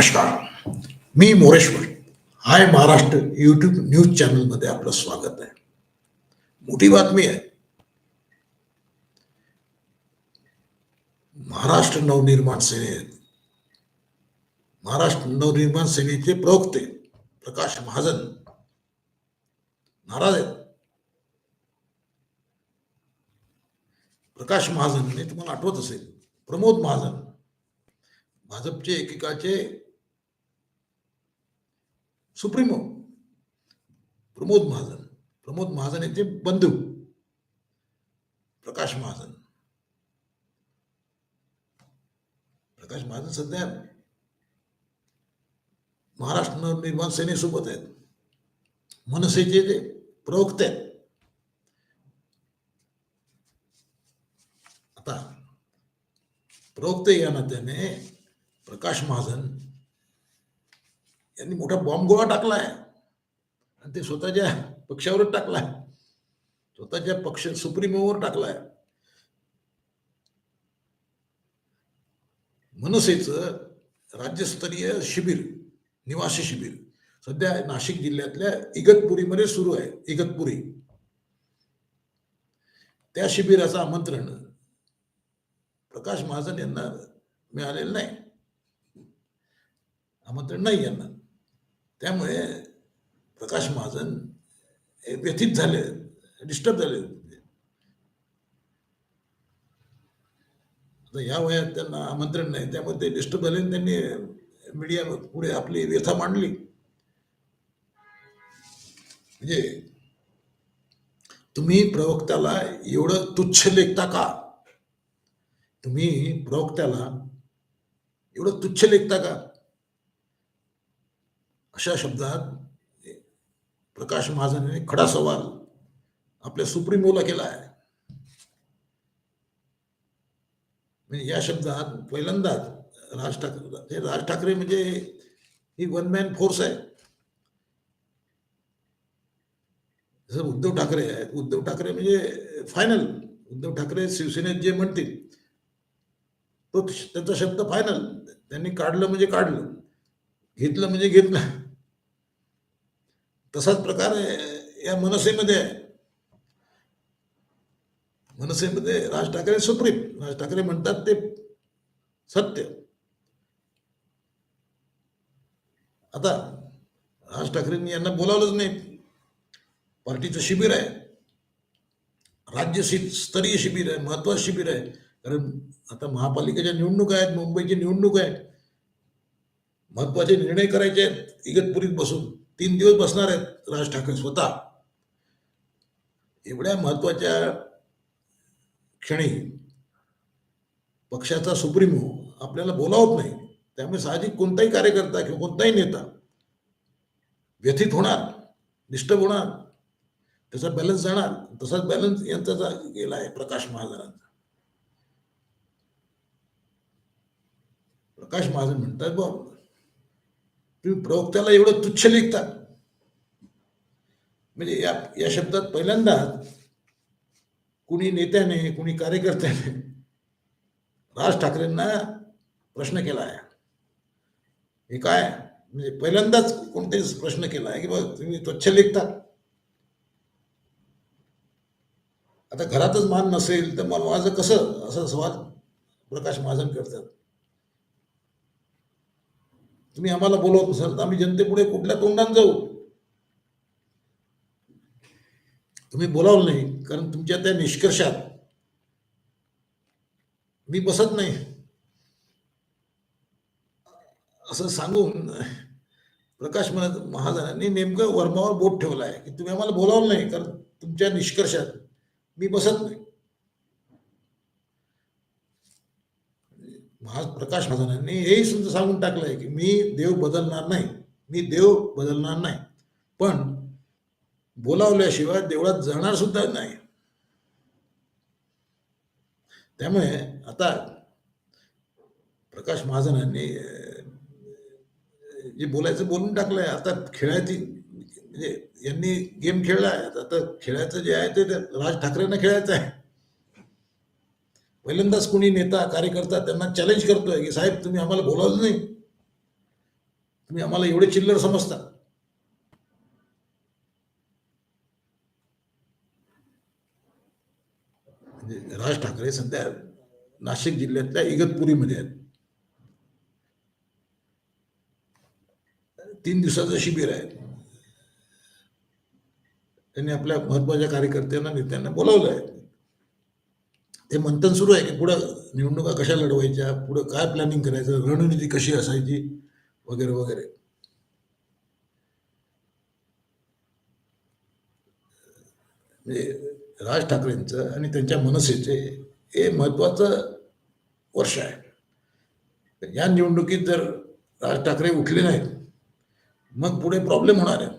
नमस्कार. मी Moreshwar. Hi Maharashtra YouTube news चॅनलमध्ये आपलं स्वागत आहे. मोठी बातमी आहे. महाराष्ट्र नवनिर्माण सेने महाराष्ट्र नवनिर्माण सेनेचे प्रवक्ते प्रकाश महाजन नाराज आहेत. प्रकाश महाजनने तुम्हाला आठवत असेल प्रमोद महाजन भाजपचे एकेकाचे सुप्रीमो प्रमोद महाजन प्रमोद महाजन यांचे बंधू प्रकाश महाजन प्रकाश महाजन सध्या महाराष्ट्र नवनिर्माण सेनेसोबत आहेत मनसेचे ते प्रवक्ते आता प्रवक्ते या नात्याने प्रकाश महाजन यांनी मोठा बॉम्ब गोळा टाकलाय आणि ते स्वतःच्या पक्षावरच टाकलाय स्वतःच्या पक्ष सुप्रीमोवर टाकलाय मनसेचं राज्यस्तरीय शिबिर निवासी शिबिर सध्या नाशिक जिल्ह्यातल्या इगतपुरीमध्ये सुरू आहे. इगतपुरी. त्या शिबिराचं आमंत्रण प्रकाश महाजन यांना मिळालेलं नाही. आमंत्रण नाही यांना. त्यामुळे प्रकाश महाजन हे व्यथित झाले डिस्टर्ब झाले आता या वयात त्यांना आमंत्रण नाही त्यामुळे ते डिस्टर्ब झाले त्यांनी मीडिया पुढे आपली व्यथा मांडली. म्हणजे तुम्ही प्रवक्त्याला एवढं तुच्छ लेखता का? तुम्ही प्रवक्त्याला एवढं तुच्छ लेखता का? अशा शब्दात प्रकाश महाजन यांनी खडा सवाल आपल्या सुप्रीमोला केला आहे. म्हणजे या शब्दात पहिल्यांदाच राज ठाकरे राज ठाकरे म्हणजे ही वन मॅन फोर्स आहे. जसं उद्धव ठाकरे आहेत उद्धव ठाकरे म्हणजे फायनल उद्धव ठाकरे शिवसेनेत जे म्हणतील तो त्याचा शब्द फायनल त्यांनी काढलं म्हणजे काढलं. घेतलं म्हणजे घेतलं. तसाच प्रकार आहे या मनसेमध्ये. आहे मनसेमध्ये राज ठाकरे सुप्रीम. राज ठाकरे म्हणतात ते सत्य. आता राज ठाकरेंनी यांना बोलावलंच नाही. पार्टीचं शिबिर आहे. राज्य स्तरीय शिबिर आहे महत्वाचं शिबिर आहे. कारण आता महापालिकेच्या निवडणूक आहेत मुंबईची निवडणूक आहे. महत्त्वाचे निर्णय करायचे आहेत इगतपुरीत बसून. तीन दिवस बसणार आहेत राज ठाकरे स्वतः. एवढ्या महत्त्वाच्या क्षणी पक्षाचा सुप्रीमो आपल्याला बोलावत नाही. त्यामुळे साहजिक कोणताही कार्यकर्ता किंवा कोणताही नेता व्यथित होणार डिस्टर्ब होणार त्याचा बॅलन्स जाणार. तसाच बॅलन्स यांचा गेला आहे प्रकाश महाजनांचा. प्रकाश महाजन म्हणतात बा तुम्ही प्रवक्त्याला एवढं तुच्छ लिखता म्हणजे या या शब्दात पहिल्यांदा कुणी नेत्याने कुणी कार्यकर्त्याने राज ठाकरेंना प्रश्न केला आहे. हे काय? म्हणजे पहिल्यांदाच कोणतेच प्रश्न केला आहे की बाबा तुम्ही तुच्छ लिखता आता घरातच मान नसेल तर मग माझं कसं? असं सवाल प्रकाश महाजन करतात. तुम्ही आम्हाला बोलवत असाल तर आम्ही जनतेपुढे कुठल्या तोंडाने जाऊ? तुम्ही बोलावलं नाही कारण तुमच्या त्या निष्कर्षात मी बसत नाही. असं सांगून प्रकाश म्हणत महाजनांनी नेमकं वर्मावर बोट ठेवलं आहे की तुम्ही आम्हाला बोलावलं नाही कारण तुमच्या निष्कर्षात मी बसत नाही. महा प्रकाश महाजनांनी हेही सुद्धा सांगून टाकलं आहे की मी देव बदलणार नाही. मी देव बदलणार नाही. पण बोलावल्याशिवाय देवळात जाणार सुद्धा नाही. त्यामुळे आता प्रकाश महाजनांनी जे बोलायचं बोलून टाकलंय आता खेळायची म्हणजे यांनी गेम खेळलाय. आता खेळायचं जे आहे ते राज ठाकरेंना खेळायचं आहे. पहिल्यांदाच कोणी नेता कार्यकर्ता त्यांना चॅलेंज करतोय की साहेब तुम्ही आम्हाला बोलावलं नाही. तुम्ही आम्हाला एवढे चिल्लर समजता. म्हणजे राज ठाकरे सध्या नाशिक जिल्ह्यातल्या इगतपुरीमध्ये आहेत. तीन दिवसाचं शिबिर आहे. त्यांनी आपल्या महत्त्वाच्या कार्यकर्त्यांना नेत्यांना बोलावलं आहे. ते मंथन सुरू आहे की पुढं निवडणुका कशा लढवायच्या पुढं काय प्लॅनिंग करायचं रणनीती कशी असायची वगैरे वगैरे. म्हणजे राज ठाकरेंचं आणि त्यांच्या मनसेचे हे महत्वाचं वर्ष आहे. या निवडणुकीत जर राज ठाकरे उठले नाहीत मग पुढे प्रॉब्लेम होणार आहे.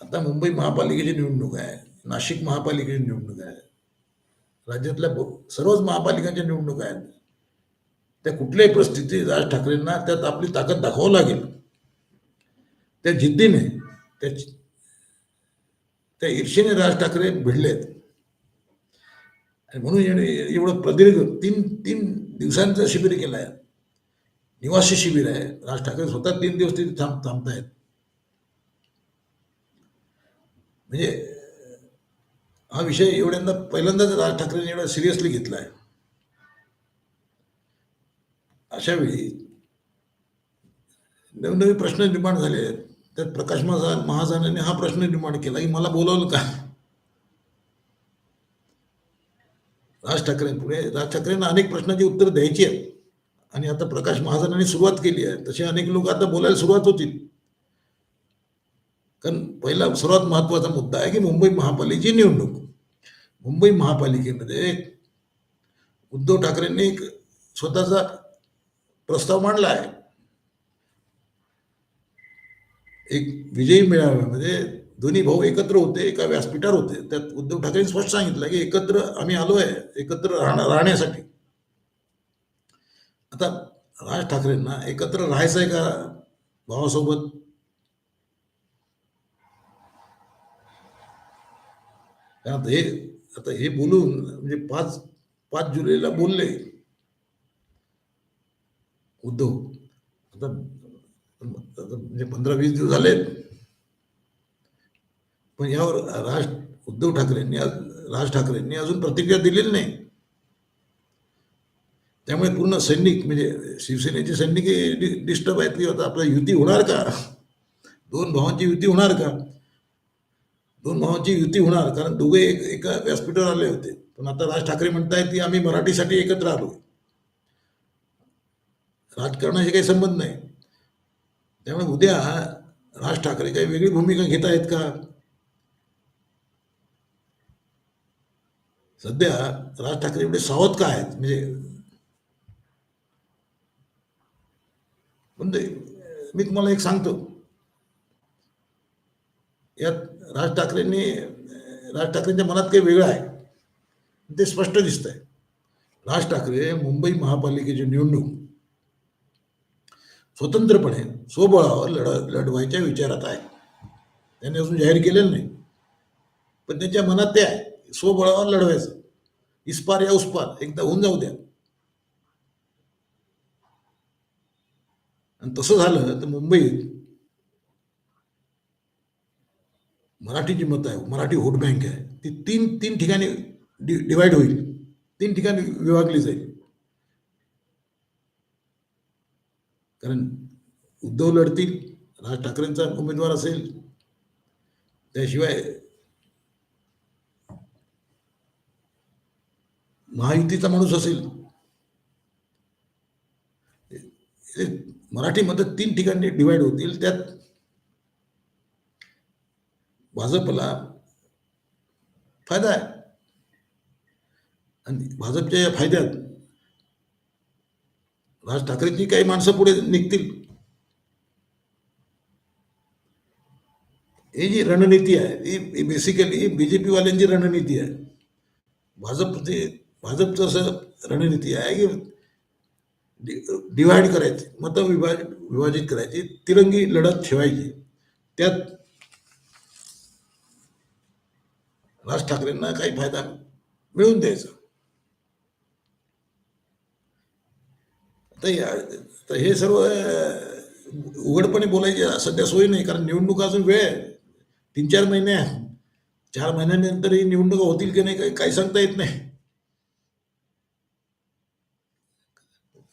आता मुंबई महापालिकेची निवडणूक आहे नाशिक महापालिकेची निवडणूक आहे. राज्यातल्या ब- सर्वच महापालिकांच्या निवडणुका आहेत. त्या कुठल्याही परिस्थितीत राज ठाकरेंना त्यात आपली ताकद दाखवावं लागेल. त्या जिद्दीने त्या त्या ईर्षेने राज ठाकरे भिडलेत. आणि म्हणून याने एवढं प्रदीर्घ तीन तीन दिवसांचं शिबिर केलं आहे. निवासी शिबिर आहे. राज ठाकरे स्वतः तीन दिवस तिथे थांब थांबतायत. म्हणजे हा विषय एवढ्यांदा पहिल्यांदाच राज ठाकरेंनी एवढा सिरियसली घेतला आहे अशा वेळी नवनवे प्रश्न निर्माण झाले आहेत. त्यात प्रकाश महाजन महाजनाने हा प्रश्न निर्माण केला की मला बोलावलं का? राज ठाकरे पुढे राज ठाकरेंना अनेक प्रश्नांची उत्तर द्यायची आहेत. आणि आता प्रकाश महाजनांनी सुरुवात केली आहे. तसे अनेक लोक आता बोलायला सुरुवात होतील. कारण पहिला सर्वात महत्त्वाचा मुद्दा आहे की मुंबई महापालिकेची निवडणूक. मुंबई महापालिकेमध्ये उद्धव ठाकरेंनी एक स्वतःचा प्रस्ताव मांडला आहे. एक विजयी मेळाव्यामध्ये दोन्ही भाऊ एकत्र होते एका व्यासपीठावर होते. त्यात उद्धव ठाकरेंनी स्पष्ट सांगितलं की एकत्र आम्ही आलो आहे एकत्र राहणार राहण्यासाठी. आता राज ठाकरेंना एकत्र राहायचं आहे का भावासोबत? कारण आता हे आता हे बोलून म्हणजे पाच पाच जुलैला बोलले. उद्धव आता म्हणजे पंधरा वीस दिवस झाले पण यावर राज उद्धव ठाकरेंनी आज राज ठाकरेंनी अजून प्रतिक्रिया दिलेली नाही. त्यामुळे पूर्ण सैनिक म्हणजे शिवसेनेचे सैनिक डिस्टर्ब आहेत की आता आपला युती होणार का? दोन भावांची युती होणार का? दोन भावांची युती होणार कारण दोघे एक एका व्यासपीठावर आले होते. पण आता राज ठाकरे म्हणतायत की आम्ही मराठीसाठी एकत्र आलो राजकारणाशी काही संबंध नाही. त्यामुळे उद्या राज ठाकरे काही वेगळी भूमिका घेत आहेत का? सध्या राज ठाकरे एवढे सावध का आहेत? म्हणजे पण ते मी तुम्हाला एक सांगतो. यात राज ठाकरेंनी राज ठाकरेंच्या मनात काही वेगळं आहे. ते स्पष्ट दिसत आहे राज ठाकरे मुंबई महापालिकेची निवडणूक स्वतंत्रपणे स्वबळावर लढ लढवायच्या विचारात आहे. त्यांनी अजून जाहीर केलेलं नाही. पण त्यांच्या मनात ते आहे. स्वबळावर लढवायचं. इस्पार या उसपार. एकदा होऊन जाऊ द्या. आणि तसं झालं तर मुंबईत मराठी जी मतं आहे मराठी व्होट बँक आहे ती तीन तीन ठिकाणी डि डिवाईड होईल तीन ठिकाणी विभागली जाईल. कारण उद्धव लढतील राज ठाकरेंचा उमेदवार असेल त्याशिवाय महायुतीचा माणूस असेल. हे मराठी मतं तीन ठिकाणी डिवाईड होतील त्यात भाजपला फायदा आहे. आणि भाजपच्या या फायद्यात राज ठाकरेंची काही माणसं पुढे निघतील. ही जी रणनीती आहे ही बेसिकली बी जे पीवाल्यांची रणनीती आहे. भाजपची भाजपचं असं रणनीती आहे की डिवाइड करायची मतं विभाज विभाजित करायची तिरंगी लढत ठेवायची. त्यात राज ठाकरेंना काही फायदा मिळून द्यायचा. तर तर हे सर्व उघडपणे बोलायची सध्या सोय नाही कारण निवडणूक अजून वेळ आहे. तीन चार महिने आहे चार महिन्यानंतरही निवडणुका होतील की नाही काही काही सांगता येत नाही.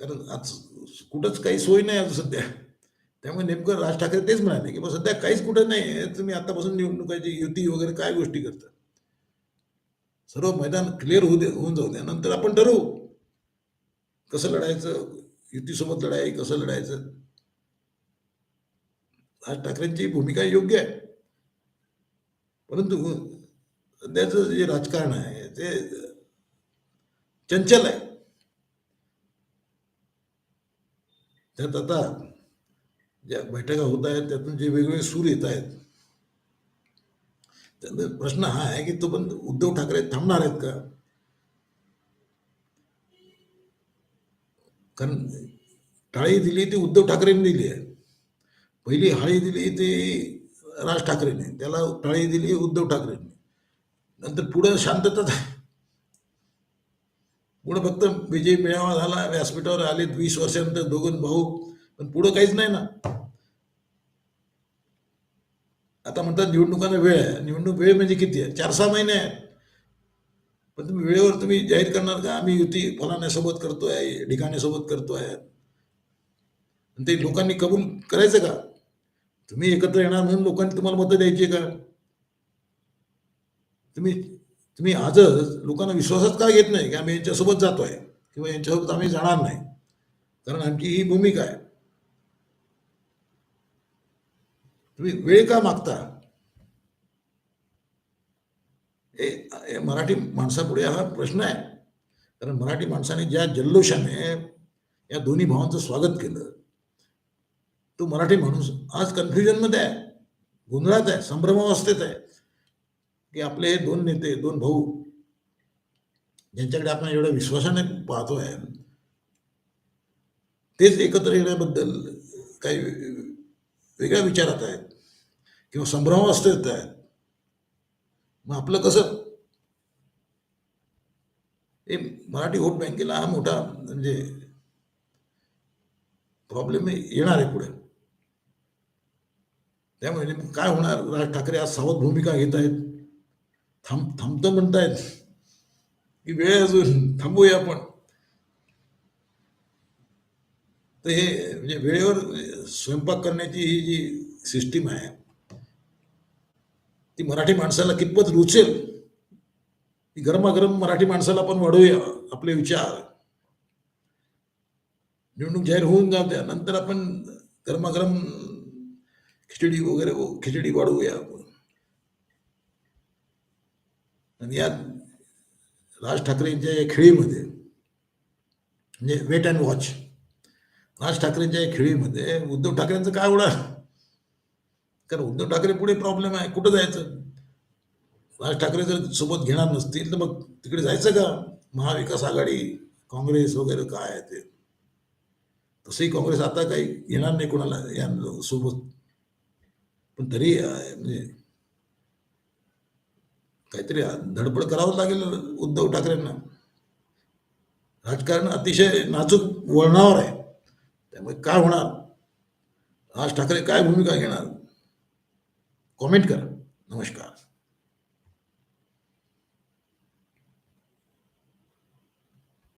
कारण आज कुठंच काही सोय नाही आज सध्या. त्यामुळे नेमकं राज ठाकरे तेच म्हणाले की सध्या काहीच कुठं नाही. आहे तुम्ही आतापासून निवडणुकाची युती वगैरे काय गोष्टी करता? सर्व मैदान क्लिअर होऊ दे होऊन जाऊ द्या नंतर आपण ठरवू. कसं लढायचं? युतीसोबत लढाई कसं लढायचं? राज ठाकरेंची भूमिका योग्य आहे. परंतु सध्याचं जे राजकारण आहे ते चंचल आहे. त्यात आता ज्या बैठका होत आहेत त्यातून जे वेगवेगळे सूर येत आहेत तर प्रश्न हा आहे की तो पण उद्धव ठाकरे थांबणार आहेत का? कारण टाळी दिली ती उद्धव ठाकरेंनी दिली आहे. पहिली हाळी दिली ती राज ठाकरेने. त्याला टाळी दिली उद्धव ठाकरेंनी. नंतर पुढं शांतताच पुढं फक्त विजय मेळावा झाला व्यासपीठावर आले वीस वर्षानंतर दोघं भाऊ पण पुढं काहीच नाही ना. आता म्हणतात निवडणुकांना वेळ आहे. निवडणूक वेळ म्हणजे किती आहे? चार सहा महिने आहेत. पण तुम्ही वेळेवर तुम्ही जाहीर करणार का? आम्ही युती फलाण्यासोबत करतोय करतो करतोय. आणि ते लोकांनी कबूल करायचं का? तुम्ही एकत्र येणार म्हणून लोकांनी तुम्हाला मतं द्यायची का? तुम्ही तुम्ही आजच लोकांना विश्वासात का घेत नाही की आम्ही यांच्यासोबत जातोय? किंवा यांच्यासोबत आम्ही जाणार नाही? कारण आमची ही भूमिका आहे. तुम्ही वेळ का मागता? हे मराठी माणसापुढे हा प्रश्न आहे. कारण मराठी माणसाने ज्या जल्लोषाने या दोन्ही भावांचं स्वागत केलं तो मराठी माणूस आज कन्फ्युजनमध्ये आहे गोंधळात आहे संभ्रमावस्थेत आहे की आपले हे दोन नेते दोन भाऊ ज्यांच्याकडे आपण एवढ्या विश्वासाने पाहतो आहे तेच एकत्र येण्याबद्दल काही वेगळ्या विचारात आहेत. किंवा संभ्रमावस्थेत आहेत. मग आपलं कसं? हे मराठी वोट बँकेला हा मोठा म्हणजे प्रॉब्लेम येणार आहे पुढे. त्यामुळे काय होणार? राज ठाकरे आज सावध भूमिका घेत आहेत. थांब थांबतो म्हणतायत. की वेळ अजून थांबूया आपण. तर हे म्हणजे वेळेवर स्वयंपाक करण्याची ही जी सिस्टीम आहे ती मराठी माणसाला कितपत रुचेल ती गरमागरम मराठी माणसाला पण वाढवूया आपले विचार. निवडणूक जाहीर होऊन जाऊ द्या नंतर आपण गरमागरम खिचडी वगैरे खिचडी वाढवूया आणि या राज ठाकरेंच्या या खेळीमध्ये म्हणजे वेट अँड वॉच राज ठाकरेंच्या खेळीमध्ये उद्धव ठाकरेंचं काय उडा कारण उद्धव ठाकरे पुढे प्रॉब्लेम आहे. कुठं जायचं? राज ठाकरे जर सोबत घेणार नसतील तर मग तिकडे जायचं का? महाविकास आघाडी काँग्रेस वगैरे काय आहे ते? तसंही काँग्रेस आता काही येणार नाही कोणाला या सोबत. पण तरी अं, म्हणजे काहीतरी धडपड करावं लागेल उद्धव ठाकरेंना. राजकारण अतिशय नाजूक वळणावर आहे. त्यामुळे काय होणार? राज ठाकरे काय भूमिका घेणार? कॉमेंट करा. नमस्कार.